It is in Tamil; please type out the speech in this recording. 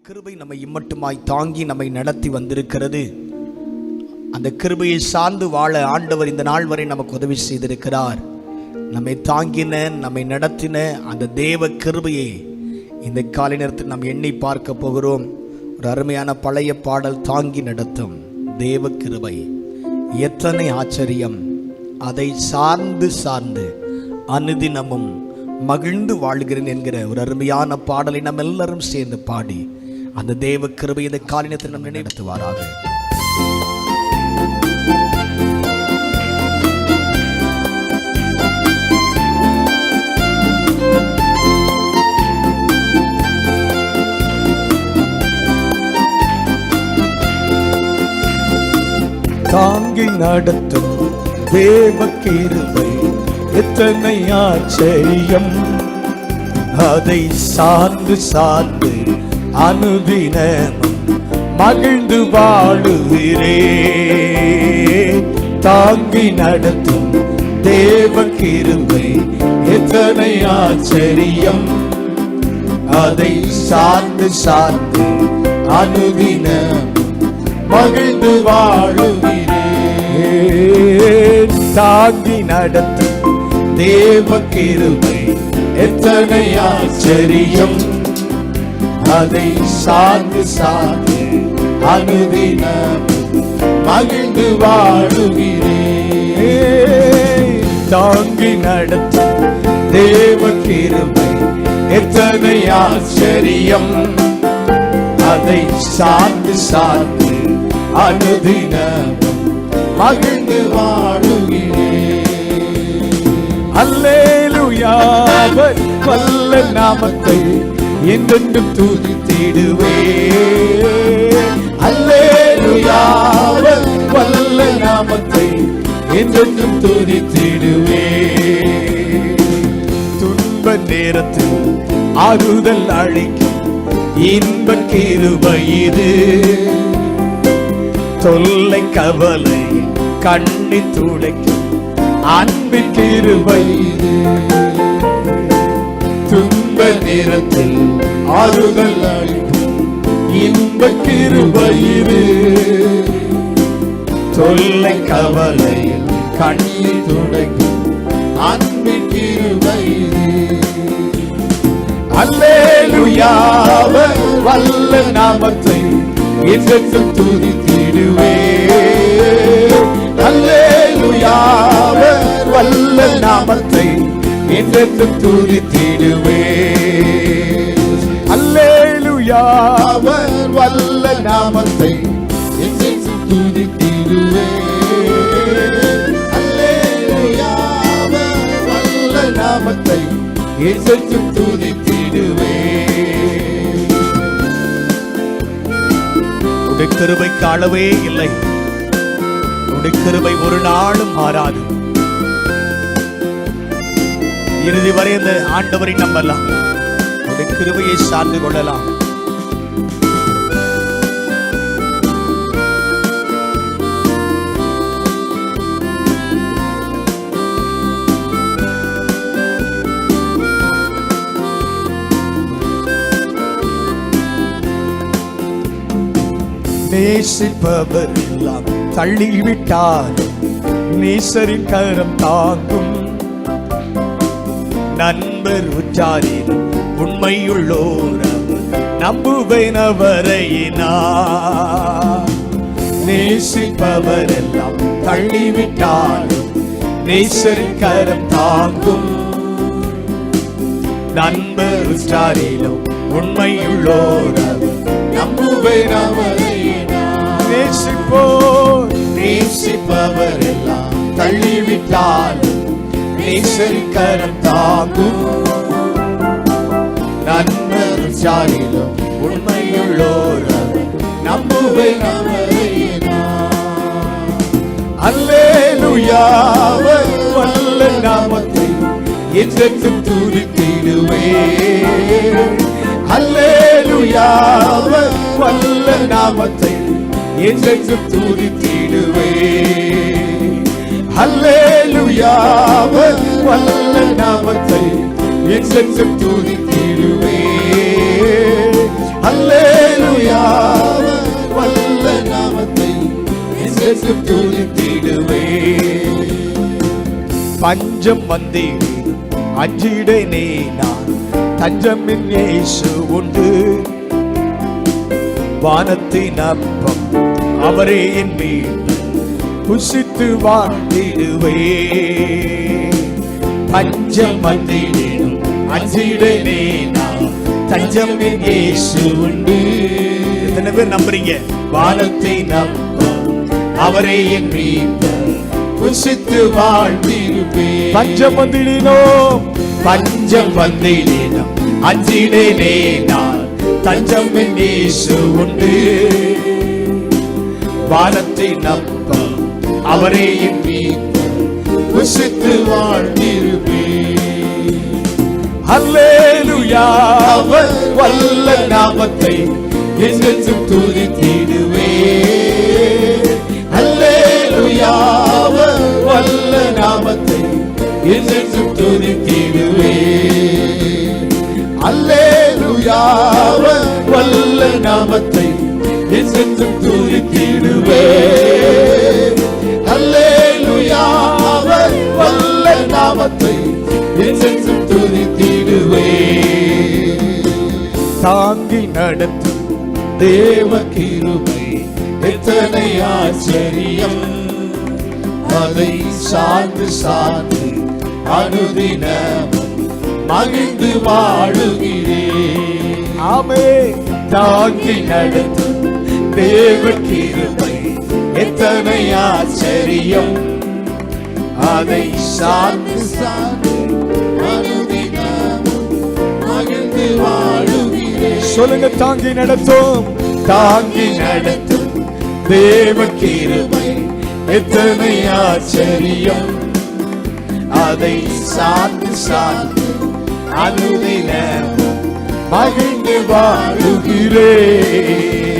கிருபை நம்மை இம்மட்டுமாய் தாங்கி நம்மை நடத்தி வந்திருக்கிறது. அந்த கிருபையை சார்ந்து வாழ ஆண்டவர் இந்த நாள் வரை நமக்கு உதவி செய்திருக்கிறார். நம்மை தாங்கின நம்மை நடத்தின அந்த தேவ கிருபையை இந்த காலை நேரத்தில் நாம் எண்ணி பார்க்க போகிறோம். ஒரு அருமையான பழைய பாடல் தாங்கி நடத்தும் தேவ கிருபை. எத்தனை ஆச்சரியம். அதை சார்ந்து சார்ந்து அனுதினமும் மகிழ்ந்து வாழ்கிறேன் என்கிற ஒரு அருமையான பாடலை நம்ம எல்லாரும் சேர்ந்து பாடி அந்த தேவ கிருபை இந்த காலினத்தில் நம் நினைவுத்துவாராக தாங்கி நடத்தும் தேவ கிருபை எத்தனை ஆச்சரியம். அதை சார்ந்து சார்ந்து அனுதினமும் மகிழ்ந்து வாழுகிறே. தாங்கி நடத்தும் தேவ கிருமை எத்தனை ஆச்சரியம். அதை சார்ந்து சார்ந்து அனுதினமும் மகிழ்ந்து வாழுகிறேன் தாங்கி நடத்தும் தேவ கிருமை எத்தனை ஆச்சரியம். அதை சார்ந்து சார்ந்து அனுதினம் மகிழ்ந்து வாழுகிறே. தாங்கி நடத்தும் தேவ கிருமை எத்தனை ஆச்சரியம். அதை சார்ந்து சார்ந்து அனுதினம் மகிழ்ந்து வாழுகிறேன் அல்லேலுயாவர் வல்ல நாமத்தை என்றென்றும் துதித்திடுவே அல்லேலுயாவர் வல்ல நாமத்தை என்றென்றும் துதித்திடுவே துன்ப நேரத்தில் ஆறுதல் அழைக்கும் இன்ப கிருபை இது தொல்லை கவலை கண்ணி துடைக்கும் அன்பின் கிருபை இது துன்ப நேரத்தில் ஆறுதல் அளிக்கும் இன்ப கிருபை தொல்லை கவலை கண்ணீர் துடைக்கும் அன்பின் கிருபை அல்லேலுயாவ வல்ல நாமத்தை என்றென்றும் துதித்திடுவே அல்லேலுயாவ வல்ல நாமத்தை என்றென்றும் துதித்திடுவே என்றென்றும் துதித்திடுவே உடைய கிருபைக்கு அளவே இல்லை. உடைய கிருபை ஒரு நாளும் மாறாது. இறுதி வரை இந்த ஆண்டவரை நம்பலாம். உடைய கிருபையை சார்ந்து கொள்ளலாம். நேசிப்பவர் எல்லாம் தள்ளிவிட்டார் நேசரின் கரம் தாங்கும். நண்பர் உற்றாரின் உண்மையுள்ளோர் அவர் நம்புவேன் அவரையினா நேசிப்பவர் எல்லாம் தள்ளிவிட்டாலும் நேசரின் கரம் தாங்கும். நண்பர் உற்றாரிலும் உண்மையுள்ளோர் அவர் நம்புவேன் அவரையினா நேசிப்பவர் எல்லாம் தள்ளிவிட்டாலும் நேசரின் கரம் தாங்கும் நண்பர் சாரிலும் உண்மையுள்ளோர் அவர் நம்புவேன் அவரையினா அல்லேலுயாவர் வல்ல நாமத்தை என்றைக்கும் துதித்திடுவே அல்லேலுயாவை வல்ல நாமத்தை என்றைக்கும் துதித்திடுவே அல்லேலுயாவர் வல்ல நாமத்தை என்றென்றும் துதித்திடுவே. அல்லே அல்லேலூயா வல்ல நாமத்தை என்றென்றும் துதித்திடுவே. பஞ்சம் வந்தே அஞ்சிடனே நான். தஞ்சமின் இயேசு உண்டு. வானத்தின் அப்பம் அவரே என் மீட்பர். புசித்து வாழ்ந்திடுவே பஞ்சம் வந்தேனும் அஞ்சிடனே நான் தஞ்சம் இயேசு உண்டு. எத்தனை பேர் நம்புறீங்க? வானத்தை நம்பும். அவரே என் மீட்பர். புசித்து வாழ்ந்திருப்பே பஞ்சம் வந்திடினோ பஞ்சம் வந்திடினோம் அஞ்சிடனே நான் தஞ்சம் இயேசு உண்டு. வானத்தை நம்பம். அவரே என் மீட்பர். புசித்து வாழ்ந்திருப்பே. அல்லேலூயா அவர் வல்ல நாமத்தை என்றென்றும் துதித்திடுவே. அல்லேலூயா அவர் வல்ல நாமத்தை என்றென்றும் துதித்திடுவே. அல்லேலூயா அவர் வல்ல நாமத்தை என்றென்றும் துதித்திடுவே. நாமத்தை என்றென்றும் துதித்திடுவே. தாங்கி நடத்தும் தேவ கிருபை எத்தனை ஆச்சரியம். அதை சார்ந்து சார்ந்து அனுதினமும் மகிழ்ந்து வாழுகிறேன் ஆமே. தாங்கி நடத்தும் தேவ கிருபை எத்தனை ஆச்சரியம். அதை சார்ந்து சார்ந்து மகிழ்ந்து வாழுகிறேன். சொல்லுங்க தாங்கி நடத்தும். தாங்கி நடத்தும் தேவ கிருபை எத்தனை ஆச்சரியம். அதை சார்ந்து சார்ந்து அனுதினமும் மகிழ்ந்து வாழுகிறேன்.